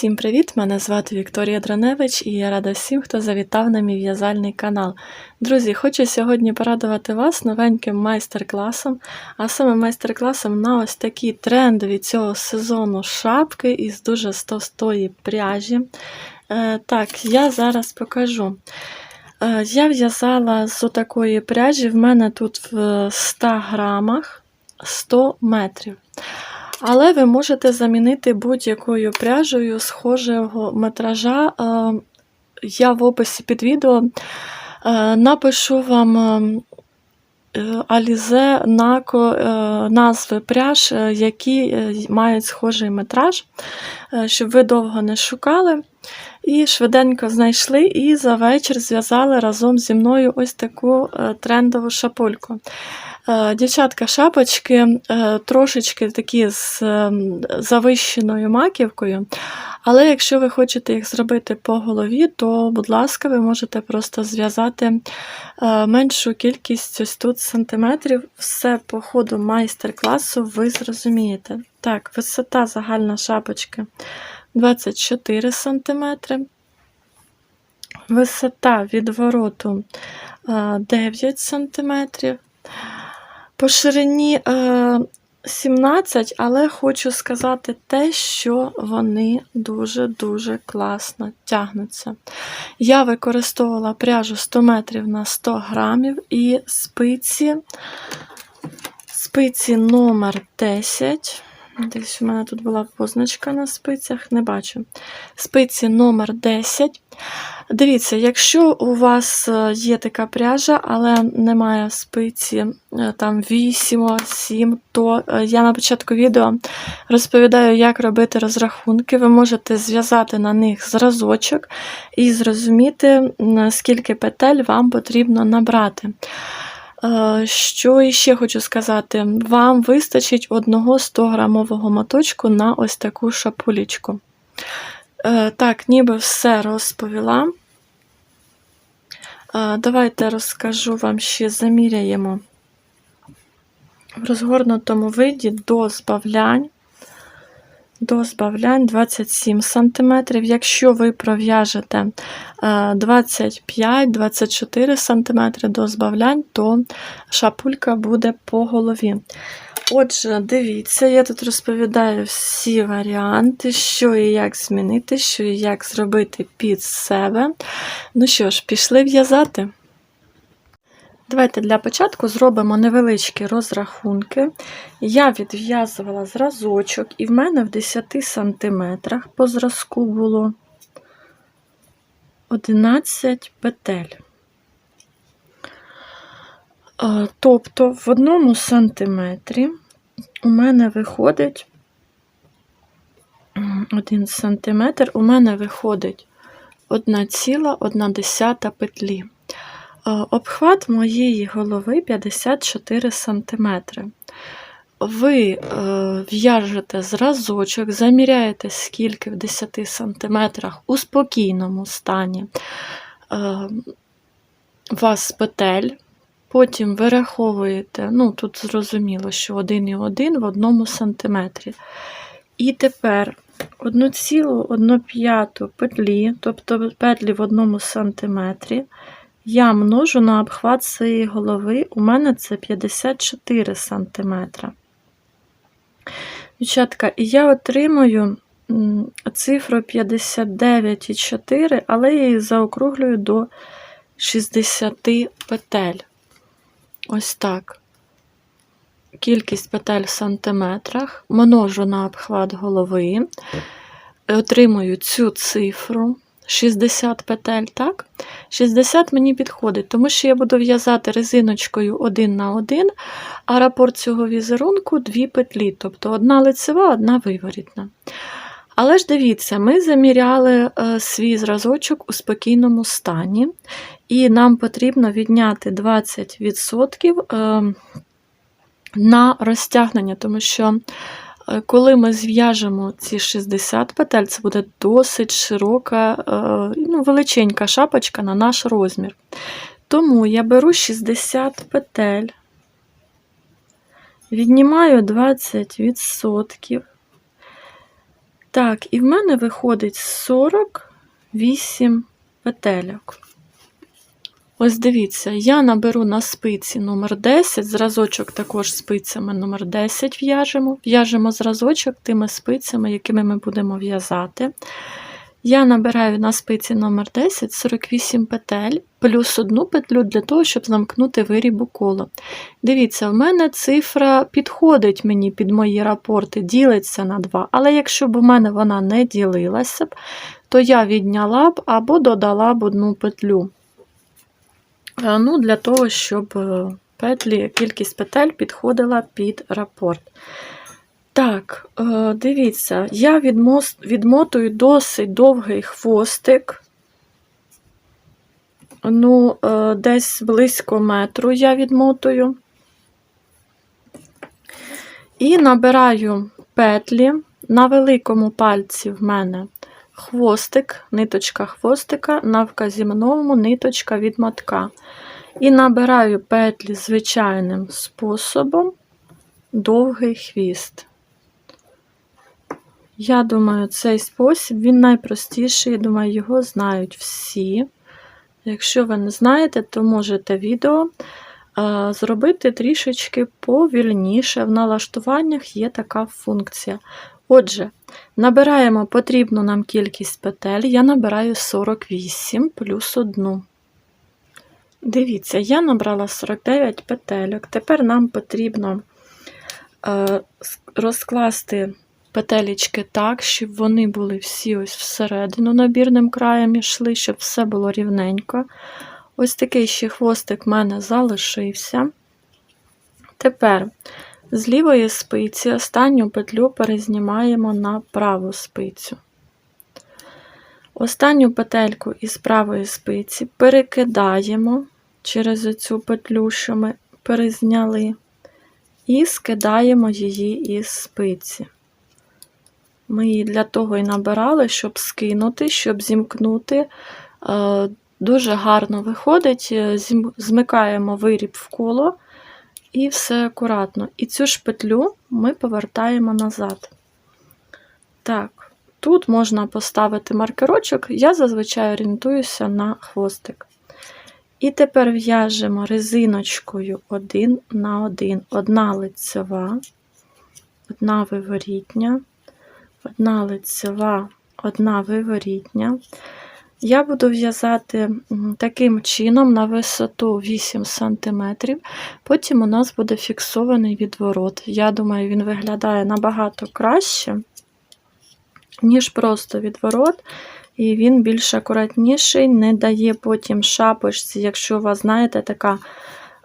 Всім привіт! Мене звати Вікторія Драневич і я рада всім, хто завітав на мій в'язальний канал. Друзі, хочу сьогодні порадувати вас новеньким майстер-класом, а саме майстер-класом на ось такі трендові цього сезону шапки із дуже товстої пряжі. Е, так, я зараз покажу. Е, я в'язала з отакої пряжі, в мене тут в 100 грамах 100 метрів. Але ви можете замінити будь-якою пряжею схожого метража. Е, Я в описі під відео е, напишу вам е, Alize, Нако, назви пряж, які мають схожий метраж, щоб ви довго не шукали. І швиденько знайшли і за вечір зв'язали разом зі мною ось таку трендову шапульку. Е, Дівчатка, шапочки е, трошечки такі з е, завищеною маківкою, але якщо ви хочете їх зробити по голові, то, будь ласка, ви можете просто зв'язати е, меншу кількість ось тут сантиметрів. Все по ходу майстер-класу ви зрозумієте. Так, висота загальна шапочки 24 см. Висота відвороту е, 9 см. По ширині е, 17, але хочу сказати те, що вони дуже-дуже класно тягнуться. Я використовувала пряжу 100 метрів на 100 грамів і спиці, спиці номер 10. Десь у мене тут була позначка на спицях, не бачу. Спиці номер 10. Дивіться, якщо у вас е, є така пряжа, але немає спиці е, там 8, 7, то е, я на початку відео розповідаю, як робити розрахунки. Ви можете зв'язати на них зразочок і зрозуміти, скільки петель вам потрібно набрати. Що іще хочу сказати, вам вистачить одного 100-грамового моточку на ось таку шапулічку. Так, ніби все розповіла. Давайте розкажу вам ще заміряємо в розгорнутому виді до збавлянь. До збавлянь 27 см. Якщо ви пров'яжете 25-24 см до збавлянь, то шапулька буде по голові. Отже, дивіться, я тут розповідаю всі варіанти, що і як змінити, що і як зробити під себе. Ну що ж, пішли в'язати. Давайте для початку зробимо невеличкі розрахунки. Я відв'язувала зразочок, і в мене в 10 см по зразку було 11 петель. Тобто в одному сантиметрі у мене виходить 1 сантиметр, у мене виходить 1,1 петлі. Обхват моєї голови 54 см. Ви е, в'яжете зразочок, заміряєте, скільки в 10 см у спокійному стані е, вас петель. Потім вираховуєте, ну тут зрозуміло, що 1,1 в одному сантиметрі. І тепер 1,1 петлі, тобто петлі в одному сантиметрі, я множу на обхват своєї голови, у мене це 54 сантиметра. Дівчатка, і я отримую цифру 59,4, але я її заокруглюю до 60 петель. Ось так. кількість петель в сантиметрах, множу на обхват голови, отримую цю цифру 60 петель, так? 60 мені підходить, тому що я буду в'язати резиночкою один на один, а рапорт цього візерунку дві петлі, тобто одна лицева, одна виворітна. Але ж дивіться, ми заміряли е, свій зразочок у спокійному стані, і нам потрібно відняти 20% е, на розтягнення, тому що коли ми зв'яжемо ці 60 петель, це буде досить широка, е, ну, величенька шапочка на наш розмір. Тому я беру 60 петель, віднімаю 20%. Так, і в мене виходить 48 петельок. Ось дивіться, я наберу на спиці номер 10, зразочок також спицями номер 10 в'яжемо. В'яжемо зразочок тими спицями, якими ми будемо в'язати. Я набираю на спиці номер 10 48 петель, плюс одну петлю для того, щоб замкнути виріб у коло. Дивіться, в мене цифра підходить мені під мої рапорти, ділиться на 2. Але якщо б у мене вона не ділилася б, то я відняла б або додала б одну петлю. Е, Ну, Для того, щоб е, петлі, кількість петель підходила під рапорт. Так, е, дивіться, я відмотую досить довгий хвостик. Ну, десь близько метру я відмотую. І набираю петлі. На великому пальці в мене хвостик, ниточка хвостика, на вказівному ниточка від мотка. І набираю петлі звичайним способом довгий хвіст. Я думаю, цей спосіб він найпростіший, я думаю, його знають всі. Якщо ви не знаєте, то можете відео зробити трішечки повільніше. В налаштуваннях є така функція. Отже, набираємо потрібну нам кількість петель. Я набираю 48 плюс 1. Дивіться, я набрала 49 петельок. Тепер нам потрібно е, розкласти петелечки так, щоб вони були всі ось всередину набірним краєм йшли, щоб все було рівненько. Ось такий ще хвостик в мене залишився. Тепер з лівої спиці останню петлю перезнімаємо на праву спицю. Останню петельку із правої спиці перекидаємо через оцю петлю, що ми перезняли, і скидаємо її із спиці. Ми її для того і набирали, щоб скинути, щоб зімкнути. Е, Дуже гарно виходить, е, змикаємо виріб в коло і все акуратно. І цю ж петлю ми повертаємо назад. Так, тут можна поставити маркерочок, я зазвичай орієнтуюся на хвостик. І тепер в'яжемо резиночкою один на один. Одна лицева, одна виворітня, одна лицева, одна виворітня. Я буду в'язати таким чином на висоту 8 см. Потім у нас буде фіксований відворот. Я думаю, він виглядає набагато краще, ніж просто відворот. І він більш акуратніший, не дає потім шапочці, якщо у вас, знаєте, така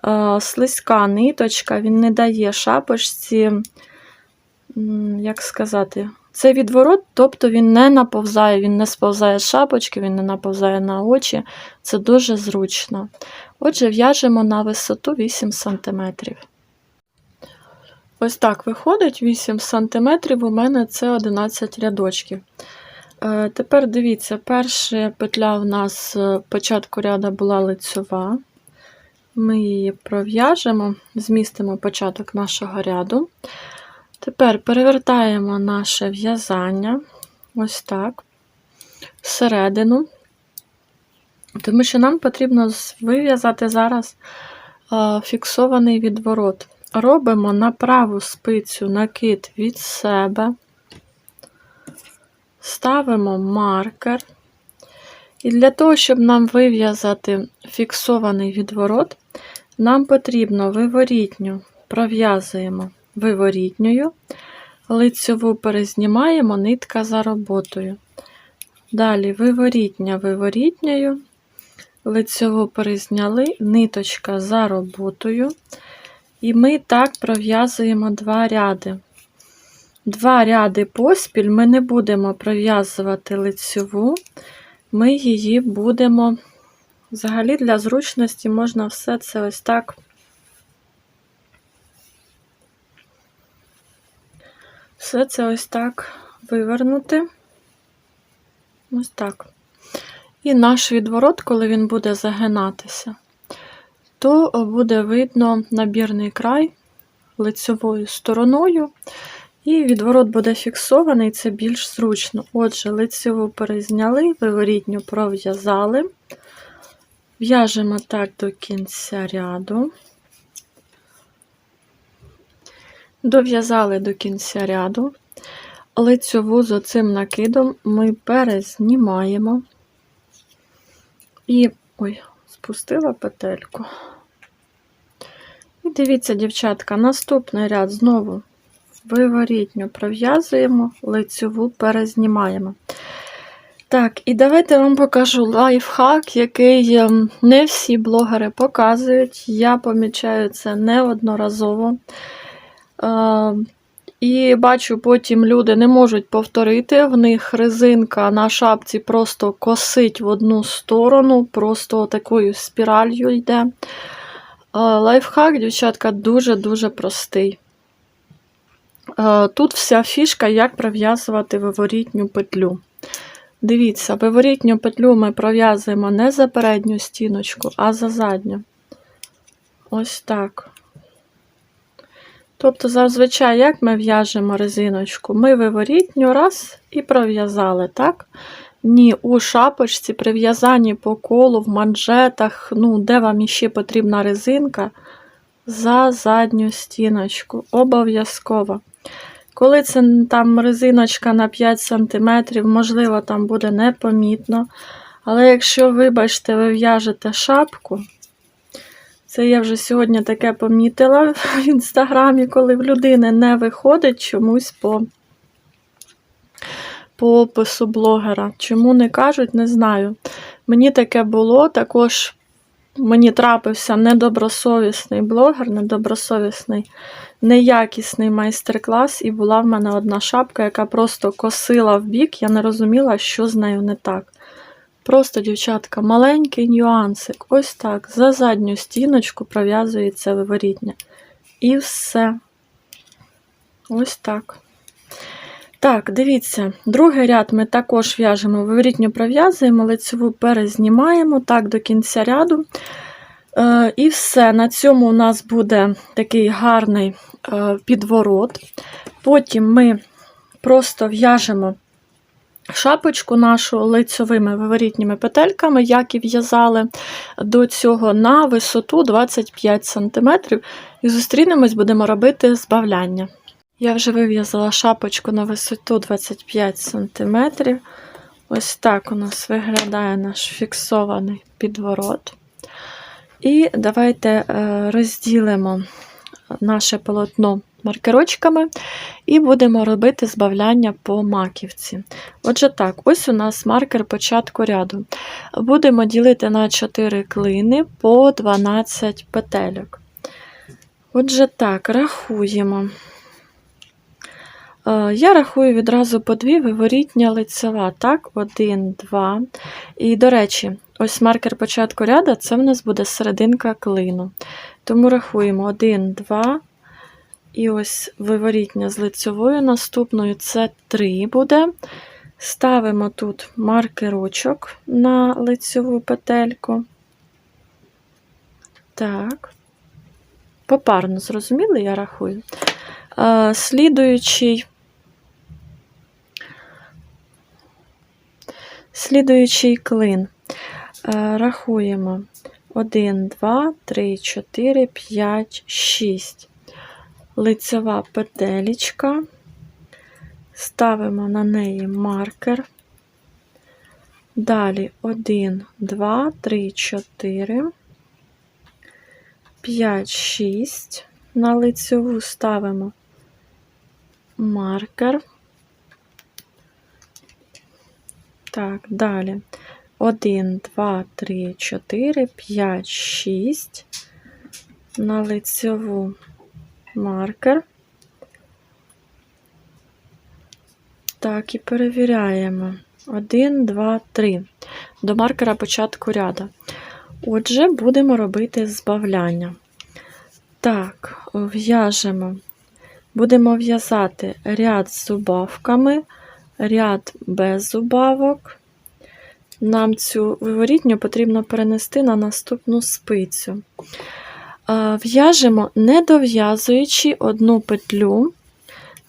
е, слизька ниточка, він не дає шапочці, як сказати, це відворот, тобто він не наповзає, він не сповзає шапочки, він не наповзає на очі. Це дуже зручно. Отже, в'яжемо на висоту 8 см. Ось так виходить 8 см, у мене це 11 рядочків. Е, Тепер дивіться, перша петля у нас е, початку ряда була лицьова. Ми її пров'яжемо, змістимо початок нашого ряду. Тепер перевертаємо наше в'язання ось так, всередину, тому що нам потрібно вив'язати зараз е, фіксований відворот. Робимо на праву спицю накид від себе, ставимо маркер. І для того, щоб нам вив'язати фіксований відворот, нам потрібно виворітню пров'язуємо виворітньою, лицьову перезнімаємо, нитка за роботою. Далі виворітня виворітньою, лицьову перезняли, ниточка за роботою. І ми так пров'язуємо два ряди. Два ряди поспіль ми не будемо пров'язувати лицьову, ми її будемо, взагалі, для зручності можна все це ось так. Все це ось так вивернути. Ось так. І наш відворот, коли він буде загинатися, то буде видно набірний край лицевою стороною, і відворот буде фіксований, це більш зручно. Отже, лицеву перезняли, виворітню пров'язали, в'яжемо так до кінця ряду, дов'язали до кінця ряду, лицьову з оцим накидом ми перезнімаємо і ой, спустила петельку. І дивіться, дівчатка, наступний ряд знову виворітню пров'язуємо, лицьову перезнімаємо. Так, і давайте вам покажу лайфхак, який ем, не всі блогери показують. Я помічаю це неодноразово. Е, І бачу, потім люди не можуть повторити. В них резинка на шапці просто косить в одну сторону, просто такою спіралью йде. Е, Лайфхак, дівчатка, дуже-дуже простий. Е, Тут вся фішка, як пров'язувати виворітню петлю. Дивіться, виворітню петлю ми пров'язуємо не за передню стіночку, а за задню. Ось так. Тобто, зазвичай, як ми в'яжемо резиночку, ми виворітню раз і пров'язали, так? Ні, у шапочці при в'язанні по колу, в манжетах, ну, де вам іще потрібна резинка, за задню стіночку. Обов'язково. Коли це там резиночка на 5 см, можливо, там буде непомітно. Але якщо, вибачте, ви в'яжете шапку, це я вже сьогодні таке помітила в інстаграмі, коли в людини не виходить чомусь по по опису блогера. Чому не кажуть, не знаю. Мені таке було, також мені трапився недобросовісний блогер, недобросовісний, неякісний майстер-клас, і була в мене одна шапка, яка просто косила в бік, я не розуміла, що з нею не так. Просто, дівчатка, маленький нюансик. Ось так. За задню стіночку пров'язується виворітня. І все. Ось так. Так, дивіться, другий ряд ми також в'яжемо, виворітню пров'язуємо, лицеву перезнімаємо так до кінця ряду. Е, І все. На цьому у нас буде такий гарний е, підворот. Потім ми просто в'яжемо шапочку нашу лицьовими виворітніми петельками, як і в'язали до цього на висоту 25 см. І зустрінемось, будемо робити збавляння. Я вже вив'язала шапочку на висоту 25 см. Ось так у нас виглядає наш фіксований підворот. І давайте е, розділимо наше полотно маркерочками і будемо робити збавляння по маківці. Отже, так, ось у нас маркер початку ряду. Будемо ділити на 4 клини по 12 петельок. Отже, так, рахуємо. Е, Я рахую відразу по дві виворітня лицева. Так, один, два. І, до речі, ось маркер початку ряду це в нас буде серединка клину. Тому рахуємо 1, 2. І ось виворітня з лицевою наступною це 3 буде. Ставимо тут маркерочок на лицеву петельку. Так. Попарно, зрозуміли, я рахую. Е, Слідуючий Слідуючий клин. Е, Рахуємо 1, 2, 3, 4, 5, 6. Лицева петелечка. Ставимо на неї маркер. Далі 1, 2, 3, 4, 5, 6. на лицьову ставимо маркер. Так, далі. 1, 2, 3, 4, 5, 6. На лицьову маркер. Так, і перевіряємо. 1, 2, 3. До маркера початку ряда. Отже, будемо робити збавляння. Так, в'яжемо. Будемо в'язати ряд з зубавками, ряд без зубавок. Нам цю виворітню потрібно перенести на наступну спицю. Е, В'яжемо, не дов'язуючи одну петлю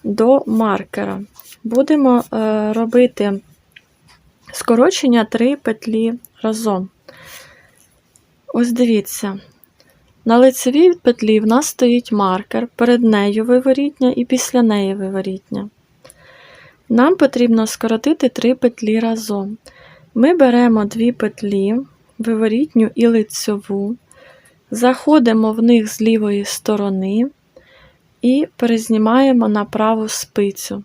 до маркера. Будемо е, робити скорочення 3 петлі разом. Ось дивіться. На лицевій петлі в нас стоїть маркер, перед нею виворітня і після неї виворітня. Нам потрібно скоротити 3 петлі разом. Ми беремо дві петлі, виворітню і лицьову, заходимо в них з лівої сторони і перезнімаємо на праву спицю.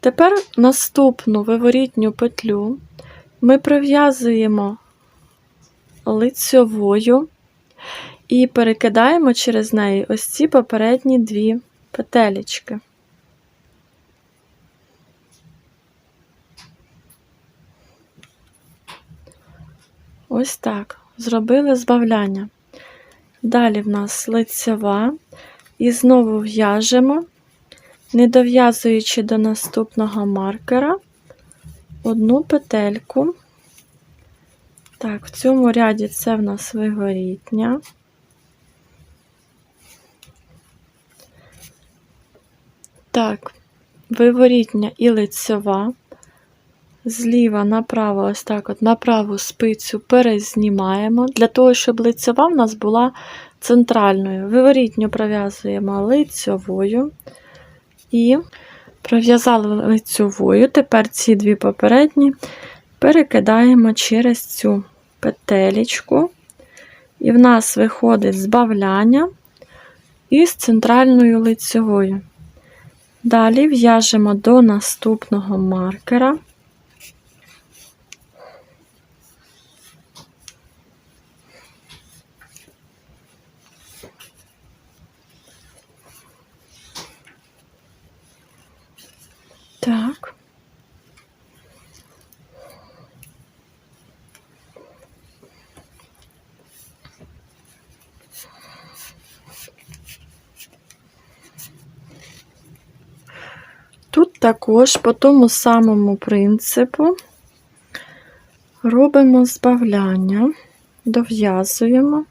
Тепер наступну виворітню петлю ми пров'язуємо лицьовою і перекидаємо через неї ось ці попередні дві петелечки. Ось так. Зробили збавляння. Далі в нас лицева. І знову в'яжемо, не дов'язуючи до наступного маркера одну петельку. Так, в цьому ряді це в нас виворітня. Так, виворітня і лицева. Зліва направо, ось так от на праву спицю перезнімаємо, для того, щоб лицева в нас була центральною. Виворітню пров'язуємо лицьовою і пров'язали лицьовою. Тепер ці дві попередні перекидаємо через цю петелечку, і в нас виходить збавляння із центральною лицьовою. Далі в'яжемо до наступного маркера. Так. Тут також по тому самому принципу робимо збавляння, дов'язуємо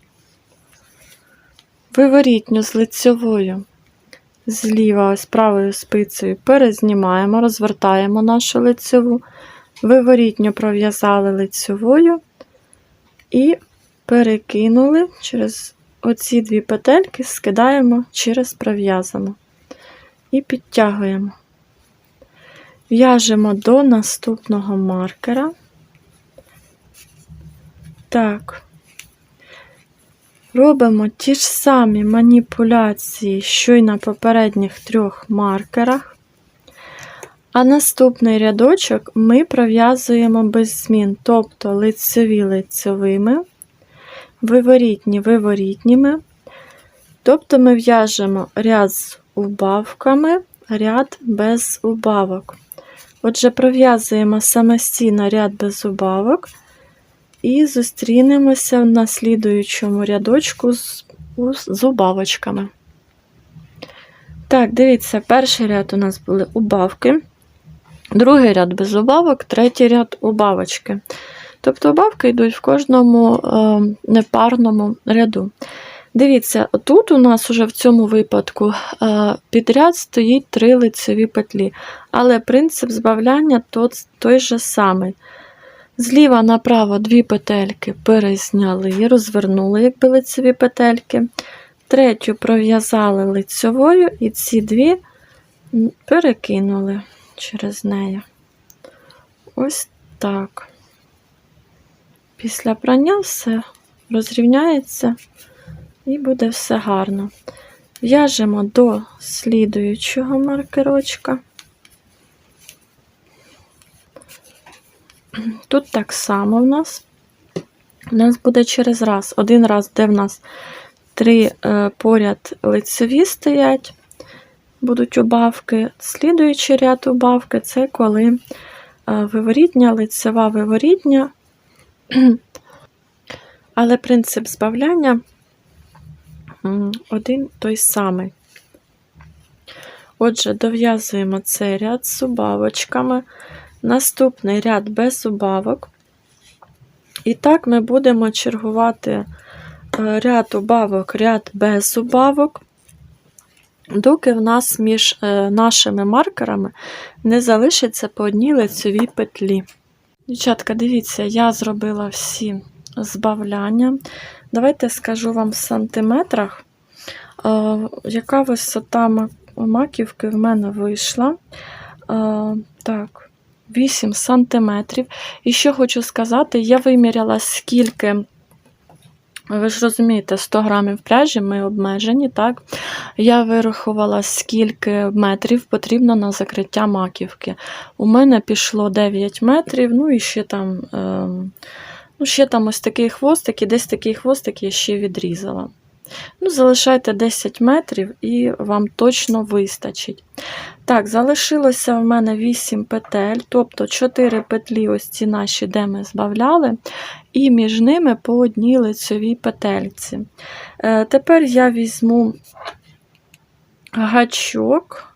виворітню з лицьовою зліва ось правою спицею перезнімаємо, розвертаємо нашу лицьову, виворітньо пров'язали лицьовою і перекинули через оці дві петельки, скидаємо через пров'язану і підтягуємо. В'яжемо до наступного маркера. Так, Робимо ті ж самі маніпуляції, що й на попередніх трьох маркерах. А наступний рядочок ми пров'язуємо без змін, тобто лицеві лицевими, виворітні виворітніми. Тобто ми в'яжемо ряд з убавками, ряд без убавок. Отже, пров'язуємо самостійно ряд без убавок. І зустрінемося на слідуючому рядочку з, з убавочками. Так, дивіться, перший ряд у нас були убавки, другий ряд без убавок, третій ряд убавочки. Тобто убавки йдуть в кожному е, непарному ряду. Дивіться, тут у нас уже в цьому випадку е, підряд стоїть три лицеві петлі, але принцип збавляння той же самий. Зліва направо дві петельки перезняли, розвернули, якби лицеві петельки. Третю пров'язали лицьовою і ці дві перекинули через неї. Ось так. Після прання все розрівняється і буде все гарно. В'яжемо до слідуючого маркерочка. Тут так само в нас. У нас буде через раз. Один раз, де в нас три е, поряд лицеві стоять, будуть убавки. Слідуючий ряд убавки це коли е, виворітня, лицева виворітня. Але принцип збавляння один той самий. Отже, дов'язуємо цей ряд з убавочками. Наступний ряд без убавок. І так ми будемо чергувати е, ряд убавок, ряд без убавок, доки в нас між е, нашими маркерами не залишиться по одній лицевій петлі. Дівчатка, дивіться, я зробила всі збавляння. Давайте скажу вам в сантиметрах, е, яка висота маківки в мене вийшла. Так, 8 сантиметрів. І що хочу сказати, я виміряла скільки. Ви ж розумієте, 100 грамів пряжі ми обмежені, так? Я вирахувала, скільки метрів потрібно на закриття маківки. У мене пішло 9 метрів, ну і ще там, ем, ну, ще там ось такий хвостик, і десь такий хвостик я ще відрізала. Ну, залишайте 10 метрів і вам точно вистачить. Так, залишилося в мене 8 петель, тобто 4 петлі, ось ці наші, де ми збавляли, і між ними по одній лицевій петельці. Е, тепер я візьму гачок,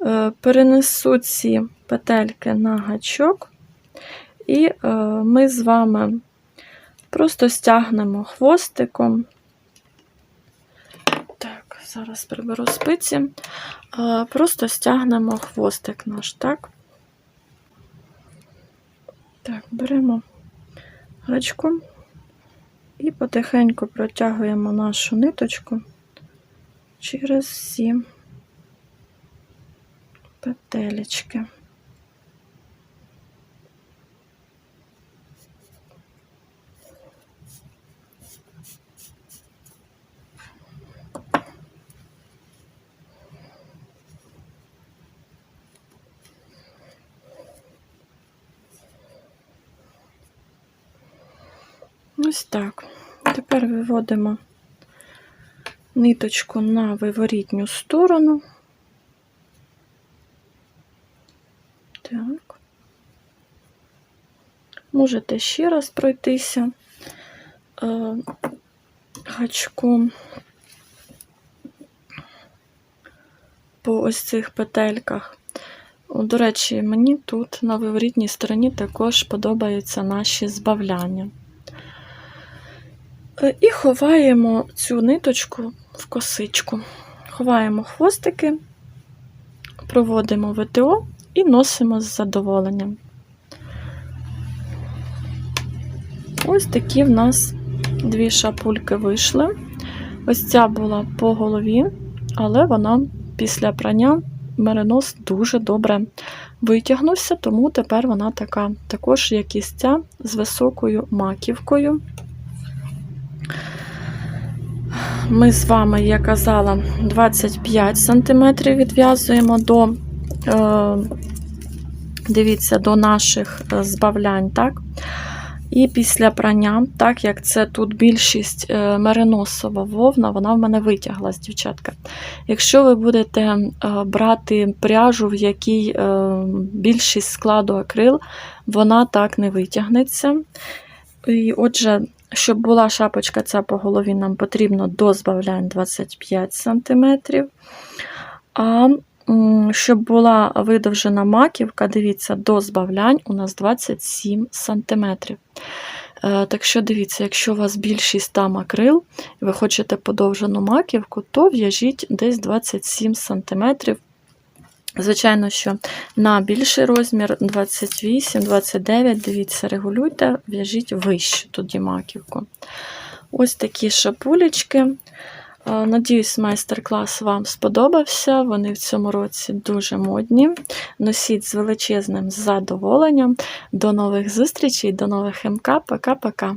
е, перенесу ці петельки на гачок, і е, ми з вами просто стягнемо хвостиком. Зараз приберу спиці. Просто стягнемо хвостик наш, так? Так, беремо гачком і потихеньку протягуємо нашу ниточку через всі петелечки. Ось так. Тепер виводимо ниточку на виворітню сторону. Так. Можете ще раз пройтися е, гачком по ось цих петельках. До речі, мені тут на виворітній стороні також подобаються наші збавляння. Е, І ховаємо цю ниточку в косичку. Ховаємо хвостики, проводимо ВТО і носимо з задоволенням. Ось такі в нас дві шапульки вийшли. Ось ця була по голові, але вона після прання меринос дуже добре витягнувся, тому тепер вона така, також як і ця, з високою маківкою. Ми з вами, я казала, 25 см відв'язуємо до, е, дивіться, до наших е, збавлянь, так? І після прання, так як це тут більшість е, мериносова вовна, вона в мене витяглась, дівчатка. Якщо ви будете брати пряжу, в якій більшість складу акрил, вона так не витягнеться. І отже, щоб була шапочка ця по голові, нам потрібно до збавлянь 25 см. А щоб була видовжена маківка, дивіться, до збавлянь у нас 27 см. Е, Так що дивіться, якщо у вас більшість там акрил, і ви хочете подовжену маківку, то в'яжіть десь 27 см. Звичайно, що на більший розмір 28-29, дивіться, регулюйте, в'яжіть вище тоді маківку. Ось такі шапулечки. Е, Надіюсь, майстер-клас вам сподобався. Вони в цьому році дуже модні. Носіть з величезним задоволенням. До нових зустрічей, до нових МК. Пока-пока.